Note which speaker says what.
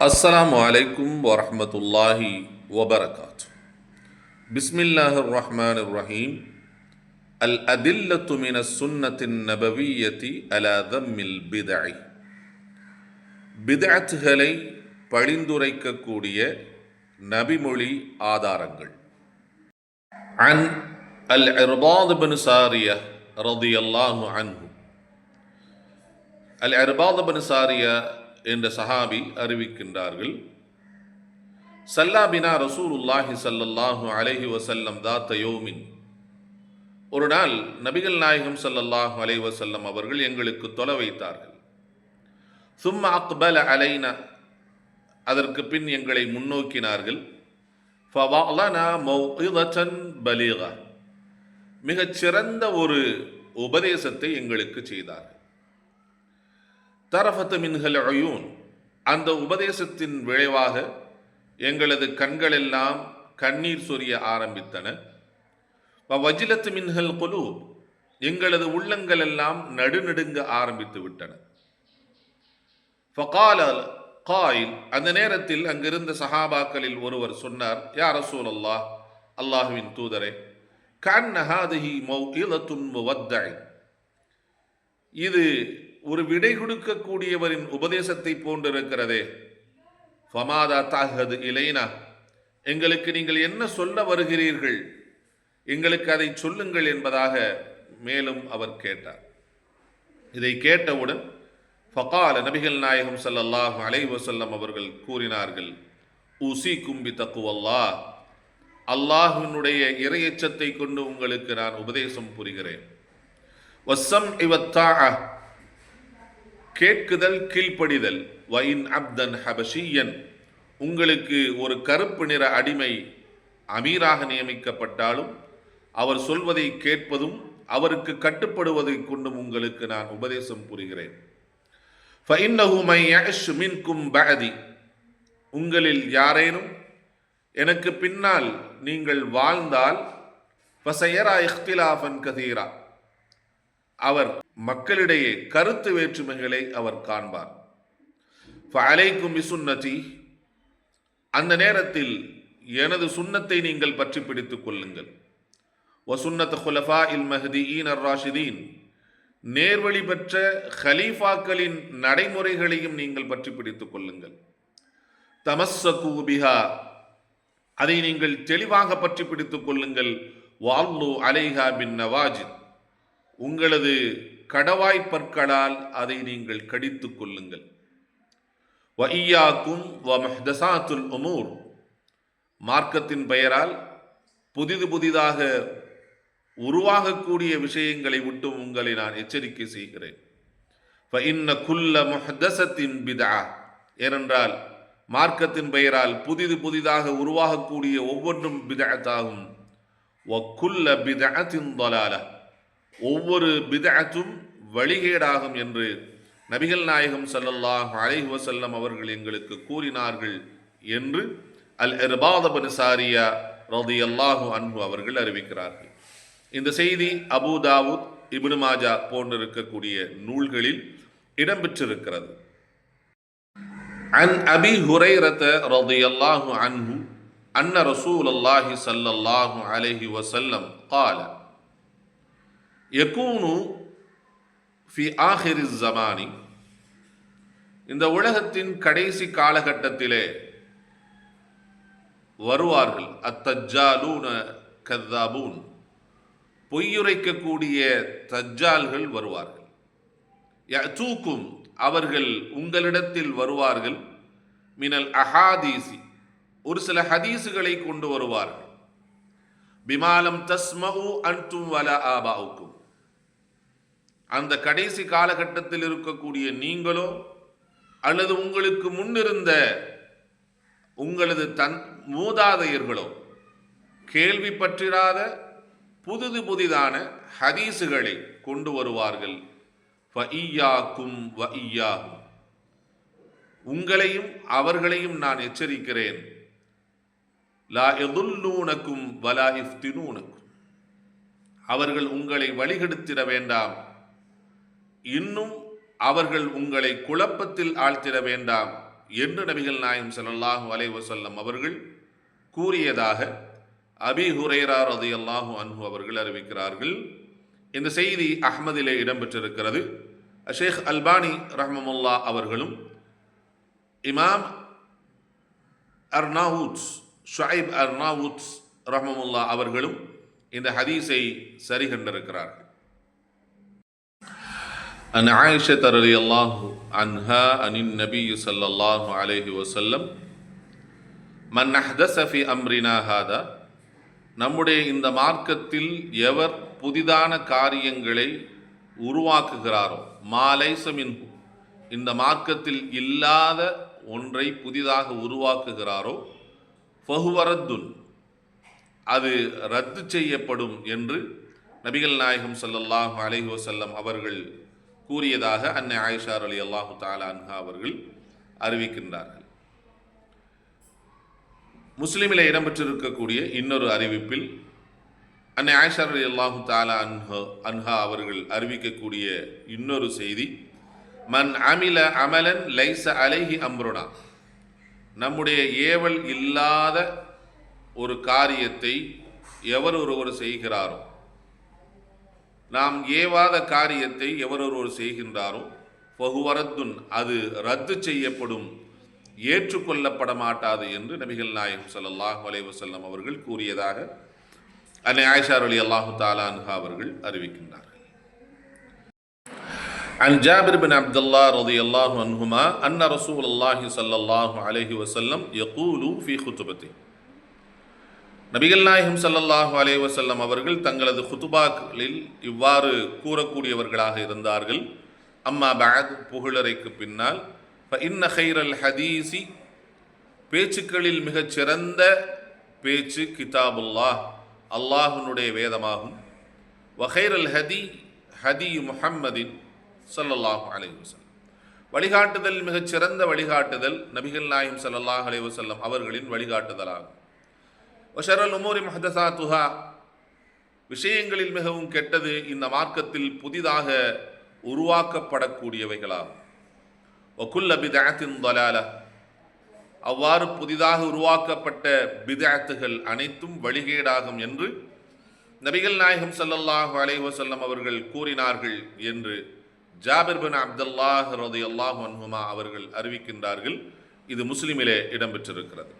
Speaker 1: അസ്സലാമു അലൈക്കും വറഹമത്തല്ലാഹി വബർക്കാത്തു ബിസ്മില്ലാഹിർ റഹ്മാൻ റഹീം അൽ അദില്ലത്തു മിന സുന്നത്തിൻ നബവിയത്തി അലാ ദമ്മിൽ ബിദഅി ബിദഅത്തുകളെ പഴിന്തുറയ്ക്കക്കൂടിയ നബിമൊഴി ആധാരങ്ങൾ അൻ അൽ ഇർബാദ് ബിൻ സാരിയ റളിയല്ലാഹു അൻഹു അൽ ഇർബാദ് ബിൻ സാരിയ என்ற சஹாபி அறிவிக்கின்றார்கள். சல்லாபினா ரசூலுல்லாஹி சல்லல்லாஹு அலஹி வசல்லம் தாத்த யோமின். ஒரு நாள் நபிகள் நாயகம் சல்லல்லாஹு அலஹி வசல்லம் அவர்கள் எங்களுக்கு தொலை வைத்தார்கள். சும்மா அக்பல அலைனா அதற்கு பின் எங்களை முன்னோக்கினார்கள். பலீகா மிகச் சிறந்த ஒரு உபதேசத்தை எங்களுக்கு செய்தார்கள். தரஃபத்து மின்ஹல் அயூன். அந்த உபதேசத்தின் விளைவாக எங்களது கண்களெல்லாம் கண்ணீர் சொரிய ஆரம்பித்தன. வஜிலத்து மின்ஹல் குலு எங்களது உள்ளங்கள் எல்லாம் நடுநடுங்க ஆரம்பித்து விட்டன. ஃபகால காயில். அந்த நேரத்தில் அங்கிருந்த சஹாபாக்களில் ஒருவர் சொன்னார் யா ரசூல் அல்லாஹ் அல்லாஹுவின் தூதரே கண் மௌ மௌஇலத்துன் முவத்தஇ இது ஒரு விடை கொடுக்கக்கூடியவரின் உபதேசத்தை போன்றிருக்கிறதே. ஃபமாதா தாகது இலைனா எங்களுக்கு நீங்கள் என்ன சொல்ல வருகிறீர்கள்? எங்களுக்கு அதை சொல்லுங்கள் என்பதாக மேலும் அவர் கேட்டார். இதை கேட்டவுடன் ஃபகால நபிகள் நாயகம் ஸல்லல்லாஹு அலைஹி வஸல்லம் அவர்கள் கூறினார்கள் உசி கும்பி தக்குவல்லா அல்லாஹினுடைய இறையச்சத்தை கொண்டு உங்களுக்கு நான் உபதேசம் புரிகிறேன். வசம் இவத்தா கேட்குதல் கீழ்ப்படிதல். வயின் அப்தன் ஹபஷியன். உங்களுக்கு ஒரு கருப்பு நிற அடிமை அமீராக நியமிக்கப்பட்டாலும் அவர் சொல்வதை கேட்பதும் அவருக்கு கட்டுப்படுவதை கொண்டும் உங்களுக்கு நான் உபதேசம் புரிகிறேன். மின்கும் பகதி உங்களில் யாரேனும் எனக்கு பின்னால் நீங்கள் வாழ்ந்தால் ஃபசையரா இஃப்திலாஃபன் கதீரா. அவர் மக்களிடையே கருத்து வேற்றுமைகளை அவர் காண்பார். அலைக்கும் பிசுன்னதி அந்த நேரத்தில் எனது சுன்னத்தை நீங்கள் பற்றி பிடித்துக் கொள்ளுங்கள். வசுன்னத் ஹுலஃபா இல் மஹ்தியின் அர் ராஷிதீன் நேர்வழி பெற்ற ஹலீஃபாக்களின் நடைமுறைகளையும் நீங்கள் பற்றி பிடித்துக் கொள்ளுங்கள். தமஸ்ஸகு பிஹா. அதை நீங்கள் தெளிவாக பற்றி பிடித்துக் கொள்ளுங்கள். வால்லு அலைஹா பின் நவாஜித். உங்களது கடவாய் பற்களால் அதை நீங்கள் கடித்து கொள்ளுங்கள். வஇயாக்கும் வ மஹ்தசாத்துல் உமூர். மார்க்கத்தின் பெயரால் புதிது புதிதாக உருவாகக்கூடிய விஷயங்களை விட்டு உங்களை நான் எச்சரிக்கை செய்கிறேன். இன்ன குல்ல முஹ்தசத்தின் பிதா. ஏனென்றால் மார்க்கத்தின் பெயரால் புதிது புதிதாக உருவாகக்கூடிய ஒவ்வொன்றும் பிதஅத்தாகும் வக்குல்ல பிதஅத்தின் தொலாலா. ஒவ்வொரு பிதஅத்தும் வழிகேடாகும் என்று நபிகள் நாயகம் ஸல்லல்லாஹு அலைஹி வஸல்லம் அவர்கள் எங்களுக்கு கூறினார்கள் என்று அல் இர்பாத் சாரியா ரலியல்லாஹு அன்ஹு அவர்கள் அறிவிக்கிறார்கள் இந்த செய்தி அபூ தாவூத் இப்னு மாஜா போன்றிருக்கக்கூடிய நூல்களில் இடம்பெற்றிருக்கிறது عن أبي هريرة رضي الله عنه أن رسول الله صلى الله عليه وسلم قال யகூனு ஃபி ஆஹிரி ஜமானி இந்த உலகத்தின் கடைசி காலகட்டத்திலே வருவார்கள். அத்தஜாலூன கத்தாபூன். பொய்யுரைக்கக்கூடிய தஜ்ஜால்கள் வருவார்கள். தூக்கும் அவர்கள் உங்களிடத்தில் வருவார்கள். மினல் அஹாதீசி ஒரு சில ஹதீஸுகளை கொண்டு வருவார்கள். பிமாலம் தஸ்மஹு அன்தும் வல ஆபாவுக்கும். அந்த கடைசி காலகட்டத்தில் இருக்கக்கூடிய நீங்களோ அல்லது உங்களுக்கு முன்னிருந்த உங்களது தன் மூதாதையர்களோ கேள்விப்பற்றிராத புதிது புதிதான ஹதீஸுகளை கொண்டு வருவார்கள். ஃபஇய்யாக்கும் வஇய்யாகும் உங்களையும் அவர்களையும் நான் எச்சரிக்கிறேன். லா எதுல்லூனக்கும் வலா இஃப்தினூனக்கும். அவர்கள் உங்களை வழிகெடுத்திட வேண்டாம். இன்னும் அவர்கள் உங்களை குழப்பத்தில் ஆழ்த்திட வேண்டாம் என்று நபிகள் நாயம் ஸல்லல்லாஹு அலைவசல்லம் அவர்கள் கூறியதாக அபி ஹுரைரா ரதியல்லாஹு அன்ஹு அவர்கள் அறிவிக்கிறார்கள். இந்த செய்தி அஹ்மதிலே இடம்பெற்றிருக்கிறது. ஷேக் அல்பானி ரஹமமுல்லா அவர்களும் இமாம் அர்னாவுட்ஸ் ஷுஐப் அர்னாவுட்ஸ் ரஹமமுல்லா அவர்களும் இந்த ஹதீஸை சரி கண்டிருக்கிறார்கள் عن عائشة رضي الله عنها عن النبي صلى الله عليه وسلم من أحدث في أمرنا هذا நம்முடைய இந்த மார்க்கத்தில் எவர் புதிதான காரியங்களை உருவாக்குகிறாரோ மாலைசமின் இந்த மார்க்கத்தில் இல்லாத ஒன்றை புதிதாக உருவாக்குகிறாரோ ஃபஹுவரத்துன் அது ரத்து செய்யப்படும் என்று நபிகள் நாயகம் ஸல்லல்லாஹு அலைஹி வஸல்லம் அவர்கள் கூறியதாக அன்னை ஆயிஷார் அலி அல்லாஹு தாலா அன்ஹா அவர்கள் அறிவிக்கின்றார்கள். முஸ்லீமில் இடம்பெற்றிருக்கக்கூடிய இன்னொரு அறிவிப்பில் அன்னை ஆயிஷார் அலி அல்லாஹு தாலா அன்ஹா அன்ஹா அவர்கள் அறிவிக்கக்கூடிய இன்னொரு செய்தி மன் அமில அமலன் லைச அலைஹி அம்ருனா. நம்முடைய ஏவல் இல்லாத ஒரு காரியத்தை எவர் ஒருவர் செய்கிறாரோ நாம் ஏவாத காரியத்தை எவர் ஒருவர் செய்கின்றாரோ பகுவரத்துன் அது ரத்து செய்யப்படும் ஏற்றுக்கொள்ளப்பட மாட்டாது என்று நபிகள் நாயகம் ஸல்லல்லாஹு அலைஹி வஸல்லம் அவர்கள் கூறியதாக அன்னை ஆயிஷா அலி அல்லாஹு தாலான்ஹா அவர்கள் அறிவிக்கின்றார்கள் عن جابر بن عبد الله رضي الله عنهما أن رسول الله صلى الله عليه وسلم يقول في خطبته நபிகள் நாயகம் சல்லல்லாஹு அலைஹி அவர்கள் தங்களது குத்துபாக்களில் இவ்வாறு கூறக்கூடியவர்களாக இருந்தார்கள். அம்மா பஅத் புகழறைக்கு பின்னால் இன்ன ஹைரல் ஹதீசி பேச்சுக்களில் மிகச் சிறந்த பேச்சு கிதாபுல்லாஹ் அல்லாஹினுடைய வேதமாகும். வஹைரல் ஹதி ஹதி முஹம்மதின் சல்லல்லாஹு அலைவசல்லம் வழிகாட்டுதல் மிகச் சிறந்த வழிகாட்டுதல் நபிகள் நாயகம் சல்லல்லாஹ் அலைவசல்லம் அவர்களின் வழிகாட்டுதலாகும். ஒஷரல் உமோரி மஹதசா துஹா விஷயங்களில் மிகவும் கெட்டது இந்த மார்க்கத்தில் புதிதாக உருவாக்கப்படக்கூடியவைகளாகும். ஒகுல்ல பிதாத்தின் தலால. அவ்வாறு புதிதாக உருவாக்கப்பட்ட பிதாத்துகள் அனைத்தும் வழிகேடாகும் என்று நபிகள் நாயகம் சல்லல்லாஹு அலைவசல்லம் அவர்கள் கூறினார்கள் என்று ஜாபிர் பின் அப்துல்லாஹ் ரதி அல்லாஹ் அன்ஹுமா அவர்கள் அறிவிக்கின்றார்கள். இது முஸ்லிமிலே இடம்பெற்றிருக்கிறது.